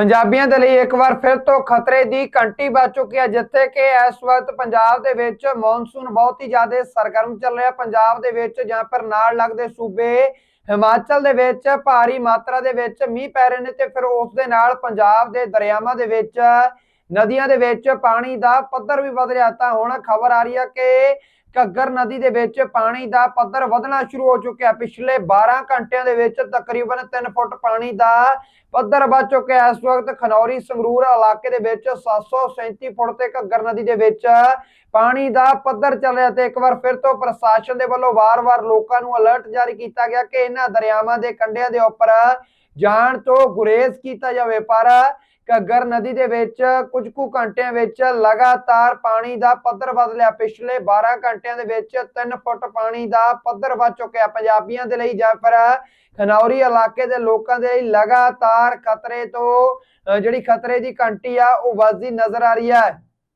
ਪੰਜਾਬੀਆਂ ਦੇ ਲਈ ਇੱਕ ਵਾਰ ਫਿਰ ਤੋਂ ਖਤਰੇ ਦੀ ਘੰਟੀ ਵੱਜ ਚੁੱਕੀ ਹੈ, ਜਿੱਥੇ ਕਿ ਇਸ ਵਕਤ ਪੰਜਾਬ ਦੇ ਵਿੱਚ ਮੌਨਸੂਨ ਬਹੁਤ ਹੀ ਜ਼ਿਆਦਾ ਸਰਗਰਮ ਚੱਲ ਰਿਹਾ ਪੰਜਾਬ ਦੇ ਵਿੱਚ ਜਾਂ ਫਿਰ ਨਾਲ ਲੱਗਦੇ ਸੂਬੇ ਹਿਮਾਚਲ ਦੇ ਵਿੱਚ ਭਾਰੀ ਮਾਤਰਾ ਦੇ ਵਿੱਚ ਮੀਂਹ ਪੈ ਰਹੇ ਨੇ ਤੇ ਫਿਰ ਉਸ ਦੇ ਨਾਲ ਪੰਜਾਬ ਦੇ ਦਰਿਆਵਾਂ ਦੇ ਵਿੱਚ, ਨਦੀਆਂ ਦੇ ਵਿੱਚ ਪਾਣੀ ਦਾ ਪੱਧਰ ਵੀ ਵਧ ਰਿਹਾ। ਤਾਂ ਹੁਣ ਖਬਰ ਆ ਰਹੀ ਹੈ ਕਿ ਘੱਗਰ ਨਦੀ ਦੇ ਵਿੱਚ ਪਾਣੀ ਦਾ ਪੱਧਰ ਵਧਣਾ ਸ਼ੁਰੂ ਹੋ ਚੁੱਕਿਆ। ਪਿਛਲੇ 12 ਘੰਟਿਆਂ ਦੇ ਵਿੱਚ ਤਕਰੀਬਨ 3 ਫੁੱਟ ਪਾਣੀ ਦਾ ਪੱਧਰ ਵੱਧ ਚੁੱਕਿਆ। ਇਸ ਵਕਤ ਖਨੌਰੀ ਸੰਗਰੂਰ ਇਲਾਕੇ ਦੇ ਵਿੱਚ 737 ਫੁੱਟ ਤੇ ਘੱਗਰ ਨਦੀ ਦੇ ਵਿੱਚ ਪਾਣੀ ਦਾ ਪੱਧਰ ਚੱਲ ਰਿਹਾ ਤੇ ਇੱਕ ਵਾਰ ਫਿਰ ਤੋਂ ਪ੍ਰਸ਼ਾਸਨ ਦੇ ਵੱਲੋਂ ਵਾਰ-ਵਾਰ ਲੋਕਾਂ ਨੂੰ ਅਲਰਟ ਜਾਰੀ ਕੀਤਾ ਗਿਆ ਕਿ ਇਹਨਾਂ ਦਰਿਆਵਾਂ ਦੇ ਕੰਢਿਆਂ ਦੇ ਉੱਪਰ ਜਾਣ ਤੋਂ ਗੁਰੇਜ਼ ਕੀਤਾ ਜਾਵੇ। ਪਰ ਘੱਗਰ ਨਦੀ ਦੇ ਵਿੱਚ ਕੁਝ ਕੁ ਘੰਟਿਆਂ ਵਿੱਚ ਲਗਾਤਾਰ ਪਾਣੀ ਦਾ ਪੱਧਰ ਵਧ ਲਿਆ। ਪਿਛਲੇ 12 ਘੰਟਿਆਂ ਦੇ ਵਿੱਚ 3 ਫੁੱਟ ਪਾਣੀ ਦਾ ਪੱਧਰ ਵੱਧ ਚੁੱਕਿਆ ਪੰਜਾਬੀਆਂ ਦੇ ਲਈ ਜਾਂ ਫਿਰ ਖਨੌਰੀ ਇਲਾਕੇ ਦੇ ਲੋਕਾਂ ਦੇ ਲਈ ਲਗਾਤਾਰ ਖਤਰੇ ਤੋਂ, ਅਹ ਜਿਹੜੀ ਖਤਰੇ ਦੀ ਘੰਟੀ ਆ, ਉਹ ਵੱਜਦੀ ਨਜ਼ਰ ਆ ਰਹੀ ਹੈ।